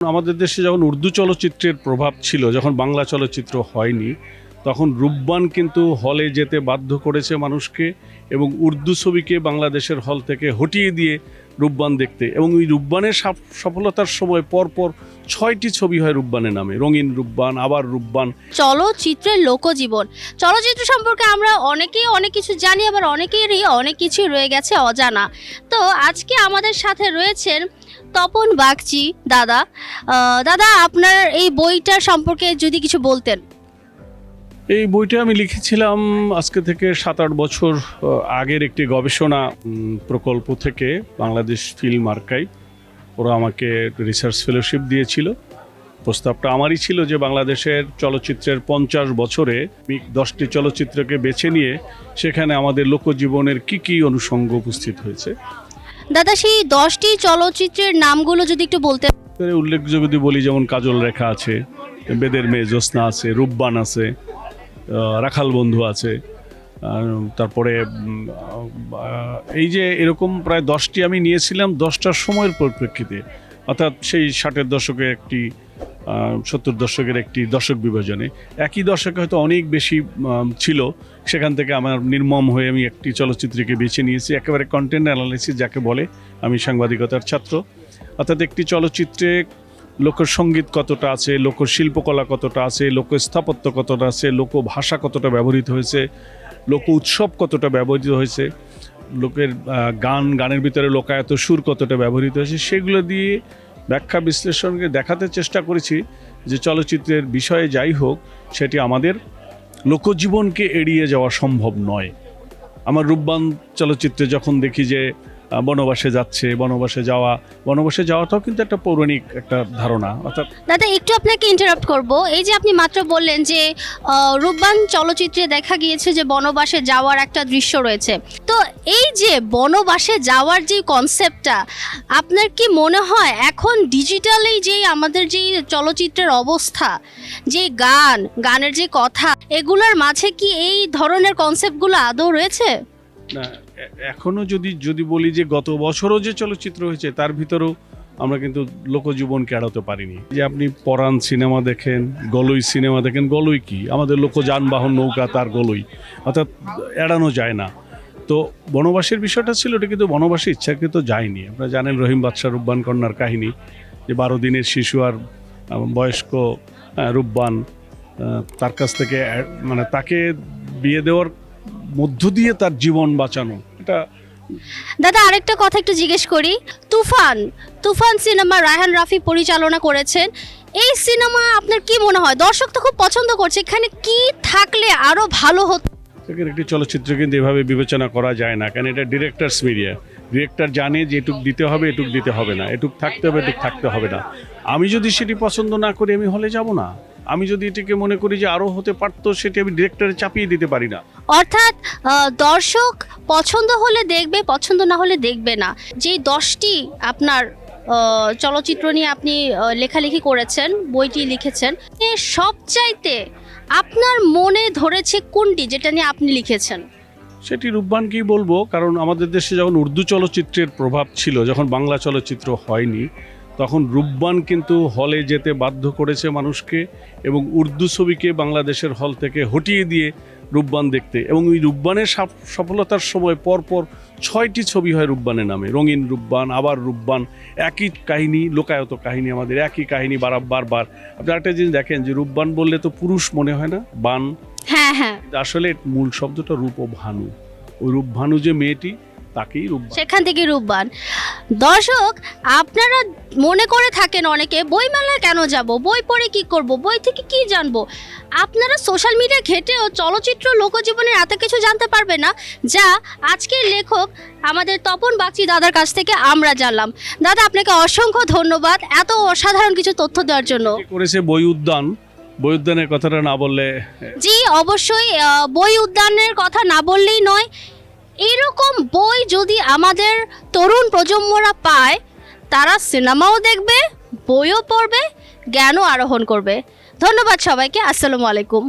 আমাদের দেশে যখন উর্দু চলচ্চিত্রের প্রভাব ছিল, যখন বাংলা চলচ্চিত্র হয়নি, তখন রূপবান কিন্তু হলে যেতে বাধ্য করেছে মানুষকে এবং উর্দু ছবিকে বাংলাদেশের হল থেকে হটিয়ে দিয়ে রূপবান দেখতে। এবং ওই রূপবানের সফলতার সময় পরপর ছয়টি ছবি হয় রূপবানের নামে। রঙিন রূপবান, আবার রূপবান। চলচ্চিত্রের লোকজীবন। চলচ্চিত্র সম্পর্কে আমরা অনেকেই অনেক কিছু জানি, আবার অনেকেরই অনেক কিছু রয়ে গেছে অজানা। তো আজকে আমাদের সাথে রয়েছেন তপন বাগচি দাদা। দাদা, আপনার এই বইটার সম্পর্কে যদি কিছু বলতেন। এই বইটা আমি লিখেছিলাম আজকে থেকে সাত আট বছর আগের একটি গবেষণা প্রকল্প থেকে বাংলাদেশ ফিল্ম আর্কাইভ। ওরা আমাকে রিসার্চ ফেলোশিপ দিয়েছিল। প্রস্তাবটা আমারই ছিল যে বাংলাদেশের চলচ্চিত্রের পঞ্চাশ বছরে দশটি চলচ্চিত্রকে বেছে নিয়ে সেখানে আমাদের লোকজীবনের কি কি অনুষঙ্গ উপস্থিত হয়েছে। দাদা সেই দশটি চলচ্চিত্রের নামগুলো যদি একটু বলতেন এর উল্লেখযোগ্য যদি বলি যেমন কাজল রেখা আছে বেদের মেয়ে জ্যোৎস্না আছে রূপবান আছে রাখাল বন্ধু আছে তারপরে এই যে এরকম প্রায় দশটি আমি নিয়েছিলাম দশটার সময়ের পরিপ্রেক্ষিতে, অর্থাৎ সেই ষাটের দশকে একটি সত্তর দশকের একটি দশক বিভাজনে। একই দশকে হয়তো অনেক বেশি ছিল, সেখান থেকে আমার নির্মম হয়ে আমি একটি চলচ্চিত্রকে বেছে নিয়েছি, একেবারে কন্টেন্ট অ্যানালাইসিস যাকে বলে আমি সাংবাদিকতার ছাত্র। অর্থাৎ একটি চলচ্চিত্রে লোকসঙ্গীত কতটা আছে, লোকশিল্পকলা কতটা আছে লোক স্থাপত্য কতটা আছে লোক ভাষা কতটা ব্যবহৃত হয়েছে লোক উৎসব কতটা ব্যবহৃত হয়েছে, লোকের গান, গানের ভিতরে লোকায়ত সুর কতটা ব্যবহৃত হয়েছে, সেগুলো দিয়ে ব্যাখ্যা বিশ্লেষণকে দেখাতে চেষ্টা করেছি যে চলচ্চিত্রের বিষয়ে যাই হোক, সেটি আমাদের লোকজীবনকে এড়িয়ে যাওয়া সম্ভব নয়। আমার রূপবান চলচ্চিত্রে যখন দেখি যে বনবাসে যাচ্ছে বনবাসে যাওয়া বনবাসে যাওয়াটাও কিন্তু একটা পৌরাণিক একটা ধারণা। অর্থাৎ দাদা একটু আপনাকে ইন্টারাপ্ট করব। এই যে আপনি মাত্র বললেন যে রূপবান চলচ্চিত্রে দেখা গিয়েছে যে বনবাসে যাওয়ার একটা দৃশ্য রয়েছে। তো এই যে বনবাসে যাওয়ার যে কনসেপ্টটা আপনার কি মনে হয় এখন ডিজিটালি যে আমাদের যে চলচ্চিত্রের অবস্থা যে গান গানের যে কথা এগুলোর মাঝে কি এই ধরনের কনসেপ্টগুলো আদৌ রয়েছে? না এ- এখনও যদি যদি বলি যে গত বছরও যে চলচ্চিত্র হয়েছে, তার ভিতরেও আমরা কিন্তু লোকজীবনকে এড়াতে পারিনি। যে আপনি পরাণ সিনেমা দেখেন, গলই সিনেমা দেখেন, গলই কি? আমাদের লোক যানবাহন, নৌকা, তার গলই। অর্থাৎ এড়ানো যায় না। তো বনবাসের বিষয়টা ছিল, এটা কিন্তু বনবাসী ইচ্ছাকৃত যায়নি। আপনারা জানেন রহিম বাদশাহ রূপবান কন্যার কাহিনী, যে বারো দিনের শিশু আর বয়স্ক রূপবান তার কাছ থেকে মানে তাকে বিয়ে দেওয়ার মধ্য দিয়ে তার জীবন বাঁচানো। এটা দাদা আরেকটা কথা একটু জিজ্ঞেস করি। তুফান তুফান সিনেমা রায়হান রাফি পরিচালনা করেছেন। এই সিনেমা আপনার কি মনে হয়? দর্শক তো খুব পছন্দ করছে। এখানে কি থাকলে আরও ভালো হতো? সেখানে একটি চলচ্চিত্র কিন্তু এভাবে বিবেচনা করা যায় না কারণ এটা ডিরেক্টরস মিডিয়া। ডিরেক্টর জানে যে এটুক দিতে হবে এটুক দিতে হবে না। এটুক থাকতে হবে এটুক থাকতে হবে না। আমি যদি সেটি পছন্দ না করি আমি হলে যাব না? আমি যদি এটিকে মনে করি যে আরও হতে পারতো সেটি আমি ডিরেক্টরে চাপিয়ে দিতে পারি না। অর্থাৎ দর্শক পছন্দ হলে দেখবে পছন্দ না হলে দেখবে না। যে দশটি আপনার চলচ্চিত্র নিয়ে আপনি লেখালেখি করেছেন বইটি লিখেছেন এ সবচাইতে আপনার মনে ধরেছে কোনটি যেটা নিয়ে আপনি লিখেছেন? সেটি রূপবানকেই বলব কারণ আমাদের দেশে যখন উর্দু চলচ্চিত্রের প্রভাব ছিল যখন বাংলা চলচ্চিত্র হয়নি তখন রূপবান কিন্তু হলে যেতে বাধ্য করেছে মানুষকে এবং উর্দু ছবিকে বাংলাদেশের হল থেকে হটিয়ে দিয়ে রূপবান দেখতে। এবং ওই রূপবানের সাফ- সফলতার সময় পরপর ছয়টি ছবি হয় রূপবানের নামে। রঙিন রূপবান আবার রূপবান একই কাহিনী লোকায়ত কাহিনী আমাদের একই কাহিনী বারবার। বার আপনি একটা জিনিস দেখেন যে রূপবান বললে তো পুরুষ মনে হয় না? বান? হ্যাঁ হ্যাঁ। আসলে মূল শব্দটা রূপ ও ভানু ওই রূপ ভানু যে মেয়েটি তাকেই রূপ সেখান থেকে রূপবান দর্শক আপনারা মনে করে থাকেন অনেকে বই মেলায় কেন যাব? বই পড়ে কি করব? বই থেকে কি জানব? আপনারা সোশ্যাল মিডিয়া ঘেটেও চলচ্চিত্র লোকজীবনের এত কিছু জানতে পারবে না যা আজকের লেখক আমাদের তপন বাগচি দাদার কাছ থেকে আমরা জানলাম। দাদা আপনাকে অসংখ্য ধন্যবাদ এত অসাধারণ কিছু তথ্য দেওয়ার জন্য। করেছে বই উদ্যান? বই উদ্যানের কথাটা না বললে জি অবশ্যই বই উদ্যানের কথা না বললেই নয়। এরকম বই যদি আমাদের তরুণ প্রজন্মরা পায়, তারা সিনেমাও দেখবে, বইও পড়বে, জ্ঞানও আরোহণ করবে। ধন্যবাদ সবাইকে, আসসালামু আলাইকুম।